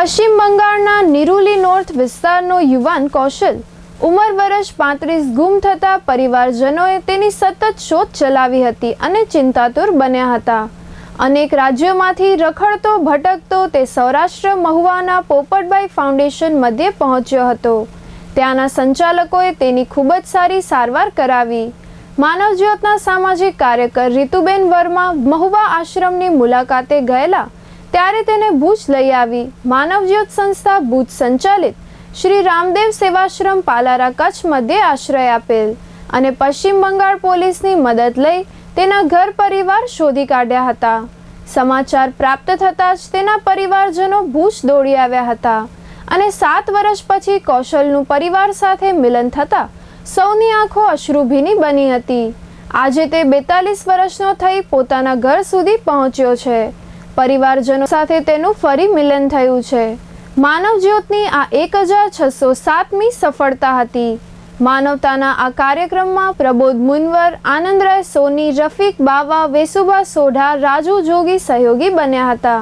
પશ્ચિમ બંગાળના નિરુલી નોર્થ વિસ્તારનો યુવાન કૌશલ. ઉંમર વર્ષ પાંત્રીસ ગુમ થતા પરિવારજનોએ તેની સતત શોધ ચલાવી હતી અને ચિંતાતુર બન્યા હતા. અનેક રાજ્યોમાંથી રખડતો, ભટકતો તે સૌરાષ્ટ્ર મહુવાના પોપટભાઈ ફાઉન્ડેશન મધ્યે પહોંચ્યો હતો. ત્યાંના સંચાલકોએ તેની ખૂબ જ સારી સારવાર કરાવી. માનવજ્યોતના સામાજિક કાર્યકર રીતુબેન વર્મા મહુવા આશ્રમની મુલાકાતે ગયેલા ત્યારે તેને ભુજ લઈ આવી. માનવજ્યોત સંસ્થા ભુજ સંચાલિત. શ્રી રામદેવ સેવાશ્રમ પાલારા કચ્છ મધ્યે આશ્રય આપેલ અને પશ્ચિમ બંગાળ પોલીસની મદદ લઈ તેના ઘર પરિવાર શોધી કાઢ્યા હતા. સમાચાર પ્રાપ્ત થતાં જ તેના પરિવારજનો ભૂજ દોડી આવ્યા હતા અને સાત વર્ષ પછી કૌશલનું પરિવાર સાથે મિલન થતાં સૌની આંખો અશ્રુભીની બની હતી. આજે તે બેતાલીસ વર્ષનો થઈ પોતાના ઘર સુધી પહોંચ્યો છે. પરિવારજનો સાથે તેનું ફરી મિલન થયું છે. માનવ જ્યોતની આ એક હજાર છસો સાતમી સફળતા હતી. માનવતાના આ કાર્યક્રમમાં પ્રબોધ મુનવર, આનંદરાય સોની, રફીક બાવા, વેસુભા સોઢા, રાજુ જોગી સહયોગી બન્યા હતા.